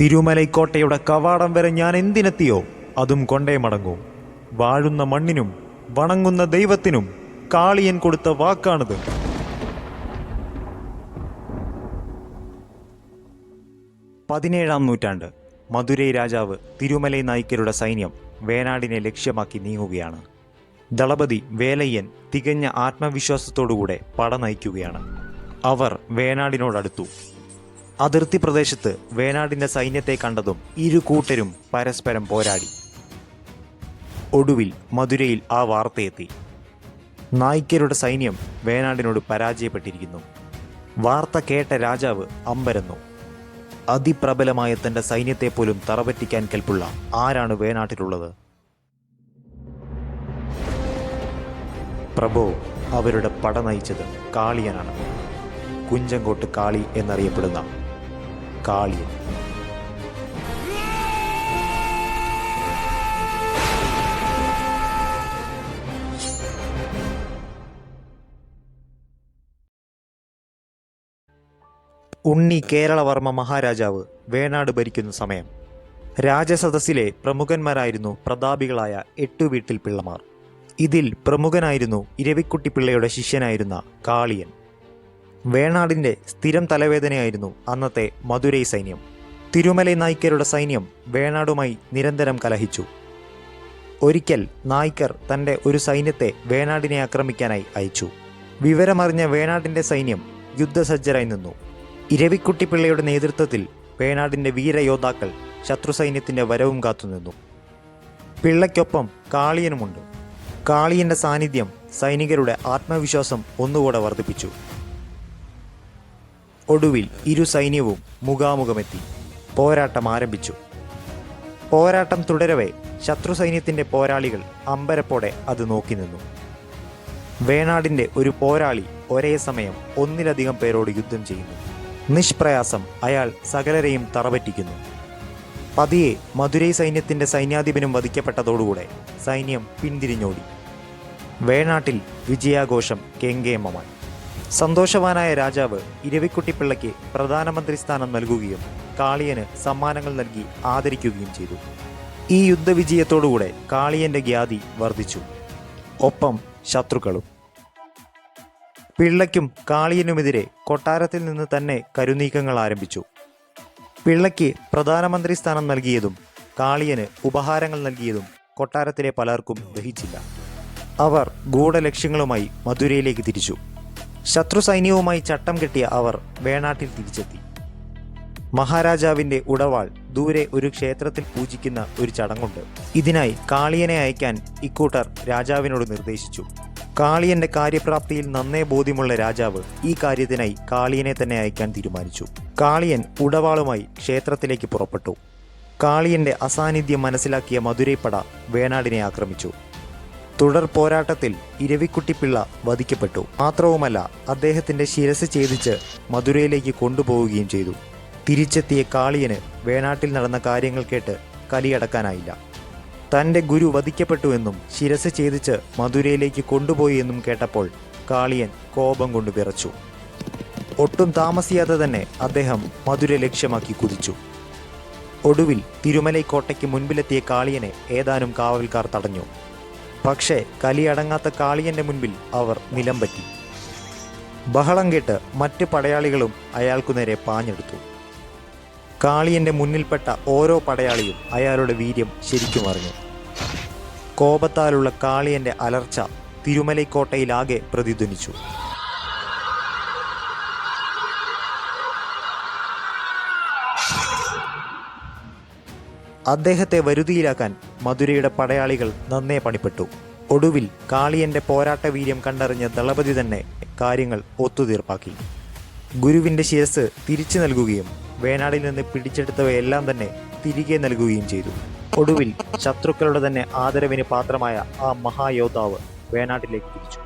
തിരുമലൈക്കോട്ടയുടെ കവാടം വരെ ഞാൻ എന്തിനെത്തിയോ അതും കൊണ്ടേ മടങ്ങൂ. വാഴുന്ന മണ്ണിനും വണങ്ങുന്ന ദൈവത്തിനും കാളിയൻ കൊടുത്ത വാക്കാണിത്. പതിനേഴാം നൂറ്റാണ്ട് മധുരൈ രാജാവ് തിരുമലൈ നായ്ക്കരുടെ സൈന്യം വേനാടിനെ ലക്ഷ്യമാക്കി നീങ്ങുകയാണ്. ദളപതി വേലയ്യൻ തികഞ്ഞ ആത്മവിശ്വാസത്തോടുകൂടെ പട നയിക്കുകയാണ്. അവർ വേനാടിനോടടുത്തു. അതിർത്തി പ്രദേശത്ത് വേനാടിന്റെ സൈന്യത്തെ കണ്ടതും ഇരു കൂട്ടരും പരസ്പരം പോരാടി. ഒടുവിൽ മധുരയിൽ ആ വാർത്തയെത്തി. നായ്ക്കരുടെ സൈന്യം വേണാടിനോട് പരാജയപ്പെട്ടിരിക്കുന്നു. വാർത്ത കേട്ട രാജാവ് അമ്പരന്നു. അതിപ്രബലമായ തന്റെ സൈന്യത്തെ പോലും തറപറ്റിക്കാൻ കെൽപ്പുള്ള ആരാണ് വേനാട്ടിലുള്ളത് പ്രഭു അവരുടെ പട നയിച്ചത് കാളിയനാണ്. കുഞ്ചങ്കോട്ട് കാളി എന്നറിയപ്പെടുന്ന കാളിയൻ ഉണ്ണി കേരളവർമ്മ മഹാരാജാവ് വേണാട് ഭരിക്കുന്ന സമയം. രാജസദസ്സിലെ പ്രമുഖന്മാരായിരുന്നു പ്രതാപികളായ എട്ടു വീട്ടിൽ പിള്ളമാർ. ഇതിൽ പ്രമുഖനായിരുന്നു ഇരവിക്കുട്ടി പിള്ളയുടെ ശിഷ്യനായിരുന്ന കാളിയൻ. വേണാടിന്റെ സ്ഥിരം തലവേദനയായിരുന്നു അന്നത്തെ മധുരൈ സൈന്യം. തിരുമലൈ നായ്ക്കരുടെ സൈന്യം വേണാടുമായി നിരന്തരം കലഹിച്ചു. ഒരിക്കൽ നായ്ക്കർ തന്റെ ഒരു സൈന്യത്തെ വേണാടിനെ ആക്രമിക്കാനായി അയച്ചു. വിവരമറിഞ്ഞ വേണാടിന്റെ സൈന്യം യുദ്ധസജ്ജരായി നിന്നു. ഇരവിക്കുട്ടിപ്പിള്ളയുടെ നേതൃത്വത്തിൽ വേണാടിന്റെ വീരയോദ്ധാക്കൾ ശത്രു സൈന്യത്തിന്റെ വരവും കാത്തുനിന്നു പിള്ളയ്ക്കൊപ്പം കാളിയനുമുണ്ട്. കാളിയന്റെ സാന്നിധ്യം സൈനികരുടെ ആത്മവിശ്വാസം ഒന്നുകൂടെ വർദ്ധിപ്പിച്ചു. ഒടുവിൽ ഇരു സൈന്യവും മുഖാമുഖമെത്തി. പോരാട്ടം ആരംഭിച്ചു. പോരാട്ടം തുടരവേ ശത്രു സൈന്യത്തിന്റെ പോരാളികൾ അമ്പരപ്പോടെ അത് നോക്കി നിന്നു. വേണാടിന്റെ ഒരു പോരാളി ഒരേ സമയം ഒന്നിലധികം പേരോട് യുദ്ധം ചെയ്യുന്നു. നിഷ്പ്രയാസം അയാൾ സകലരെയും തറപറ്റിക്കുന്നു. പതിയെ മധുരൈ സൈന്യത്തിന്റെ സൈന്യാധിപനും വധിക്കപ്പെട്ടതോടുകൂടെ സൈന്യം പിന്തിരിഞ്ഞോടി. വേണാട്ടിൽ വിജയാഘോഷം കെങ്കേമമായി. സന്തോഷവാനായ രാജാവ് ഇരവിക്കുട്ടിപ്പിള്ളയ്ക്ക് പ്രധാനമന്ത്രി സ്ഥാനം നൽകുകയും കാളിയന് സമ്മാനങ്ങൾ നൽകി ആദരിക്കുകയും ചെയ്തു. ഈ യുദ്ധവിജയത്തോടുകൂടെ കാളിയന്റെ ഖ്യാതി വർദ്ധിച്ചു. ഒപ്പം ശത്രുക്കളും. പിള്ളയ്ക്കും കാളിയനുമെതിരെ കൊട്ടാരത്തിൽ നിന്ന് തന്നെ കരുനീക്കങ്ങൾ ആരംഭിച്ചു. പിള്ളയ്ക്ക് പ്രധാനമന്ത്രി സ്ഥാനം നൽകിയതും കാളിയന് ഉപഹാരങ്ങൾ നൽകിയതും കൊട്ടാരത്തിലെ പലർക്കും ദഹിച്ചില്ല. അവർ ഗൂഢലക്ഷ്യങ്ങളുമായി മധുരയിലേക്ക് തിരിച്ചു. ശത്രു സൈന്യവുമായി ചട്ടം കെട്ടിയ അവർ വേണാട്ടിൽ തിരിച്ചെത്തി. മഹാരാജാവിന്റെ ഉടവാൾ ദൂരെ ഒരു ക്ഷേത്രത്തിൽ പൂജിക്കുന്ന ഒരു ചടങ്ങുണ്ട്. ഇതിനായി കാളിയനെ അയക്കാൻ ഇക്കൂട്ടർ രാജാവിനോട് നിർദ്ദേശിച്ചു. കാളിയന്റെ കാര്യപ്രാപ്തിയിൽ നന്നേ ബോധ്യമുള്ള രാജാവ് ഈ കാര്യത്തിനായി കാളിയനെ തന്നെ അയക്കാൻ തീരുമാനിച്ചു. കാളിയൻ ഉടവാളുമായി ക്ഷേത്രത്തിലേക്ക് പുറപ്പെട്ടു. കാളിയന്റെ അസാന്നിധ്യം മനസ്സിലാക്കിയ മധുരൈപ്പട വേണാടിനെ ആക്രമിച്ചു. തുടർ പോരാട്ടത്തിൽ ഇരവിക്കുട്ടിപ്പിള്ള വധിക്കപ്പെട്ടു. മാത്രവുമല്ല അദ്ദേഹത്തിന്റെ ശിരസ് ഛേദിച്ച് മധുരയിലേക്ക് കൊണ്ടുപോവുകയും ചെയ്തു. തിരിച്ചെത്തിയ കാളിയന് വേണാട്ടിൽ നടന്ന കാര്യങ്ങൾ കേട്ട് കലിയടക്കാനായില്ല തന്റെ ഗുരു വധിക്കപ്പെട്ടുവെന്നും ശിരസ് ഛേദിച്ച് മധുരയിലേക്ക് കൊണ്ടുപോയി എന്നും കേട്ടപ്പോൾ കാളിയൻ കോപം കൊണ്ട് വിറച്ചു. ഒട്ടും താമസിയാതെ തന്നെ അദ്ദേഹം മധുര ലക്ഷ്യമാക്കി കുതിച്ചു. ഒടുവിൽ തിരുമലൈ കോട്ടയ്ക്ക് മുൻപിലെത്തിയ കാളിയനെ ഏതാനും കാവൽക്കാർ തടഞ്ഞു. പക്ഷേ കലിയടങ്ങാത്ത കാളിയന്റെ മുൻപിൽ അവർ നിലംപറ്റി. ബഹളം കേട്ട് മറ്റ് പടയാളികളും അയാൾക്കു നേരെ പാഞ്ഞെടുത്തു. കാളിയന്റെ മുന്നിൽപ്പെട്ട ഓരോ പടയാളിയും അയാളുടെ വീര്യം ശരിക്കും അറിഞ്ഞു. കോപത്താലുള്ള കാളിയന്റെ അലർച്ച തിരുമലൈക്കോട്ടയിലാകെ പ്രതിധ്വനിച്ചു. അദ്ദേഹത്തെ വരുതിയിലാക്കാൻ മധുരയുടെ പടയാളികൾ നന്നേ പണിപ്പെട്ടു. ഒടുവിൽ കാളിയന്റെ പോരാട്ട വീര്യം കണ്ടറിഞ്ഞ ദളപതി തന്നെ കാര്യങ്ങൾ ഒത്തുതീർപ്പാക്കി. ഗുരുവിന്റെ ശിരസ് തിരിച്ചു നൽകുകയും വേനാടിൽ നിന്ന് പിടിച്ചെടുത്തവയെല്ലാം തന്നെ തിരികെ നൽകുകയും ചെയ്തു. ഒടുവിൽ ശത്രുക്കളുടെ തന്നെ ആദരവിന് പാത്രമായ ആ മഹായോദ്ധാവ് വേനാട്ടിലേക്ക് തിരിച്ചു.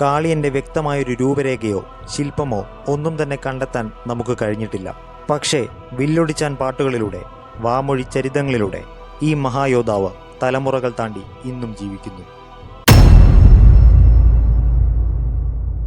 കാളിയന്റെ വ്യക്തമായൊരു രൂപരേഖയോ ശില്പമോ ഒന്നും തന്നെ കണ്ടെത്താൻ നമുക്ക് കഴിഞ്ഞിട്ടില്ല. പക്ഷേ വില്ലൊടിച്ചാൻ പാട്ടുകളിലൂടെ വാമൊഴി ചരിതങ്ങളിലൂടെ ഈ മഹായോദ്ധാവ് തലമുറകൾ താണ്ടി ഇന്നും ജീവിക്കുന്നു.